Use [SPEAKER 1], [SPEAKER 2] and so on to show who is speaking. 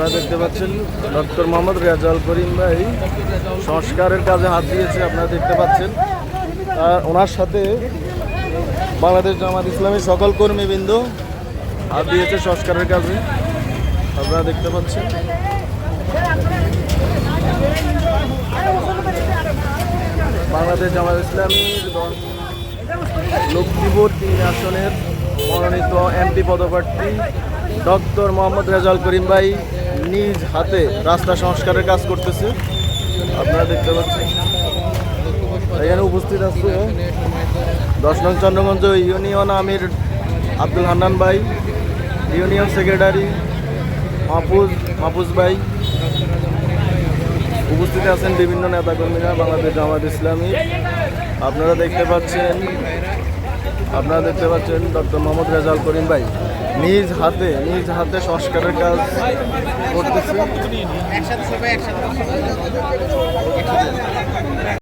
[SPEAKER 1] আপনারা দেখতে পাচ্ছেন ডক্টর মোহাম্মদ রেজাল করিম ভাই সংস্কারের কাজে হাত দিয়েছে, আপনারা দেখতে পাচ্ছেন। আর ওনার সাথে বাংলাদেশ জামাত ইসলামের সকল কর্মীবৃন্দ হাত দিয়েছে সংস্কারের কাজে। আপনারা দেখতে পাচ্ছেন। বাংলাদেশ জামাত ইসলামীর দল লক্ষ্মীপুর তিন আসনের মনোনীত এমপি পদপ্রার্থী ডক্টর মোহাম্মদ রেজাল করিম ভাই নিজ হাতে রাস্তা সংস্কারের কাজ করতেছে। আপনারা দেখতে পাচ্ছেন। এখানে উপস্থিত আছে দশ নং চন্দ্রগঞ্জ ইউনিয়ন আমির আব্দুল হান্নান ভাই, ইউনিয়ন সেক্রেটারি মাহফুজ মাহফুজ ভাই। উপস্থিত আছেন বিভিন্ন নেতাকর্মীরা, বাংলাদেশ জামাত ইসলামী। আপনারা দেখতে পাচ্ছেন, আপনারা দেখতে পাচ্ছেন ডক্টর মোহাম্মদ রেজাল করিম ভাই। নিজ হাতে নিজ হাতে সংস্কারের কাজ করতেছে।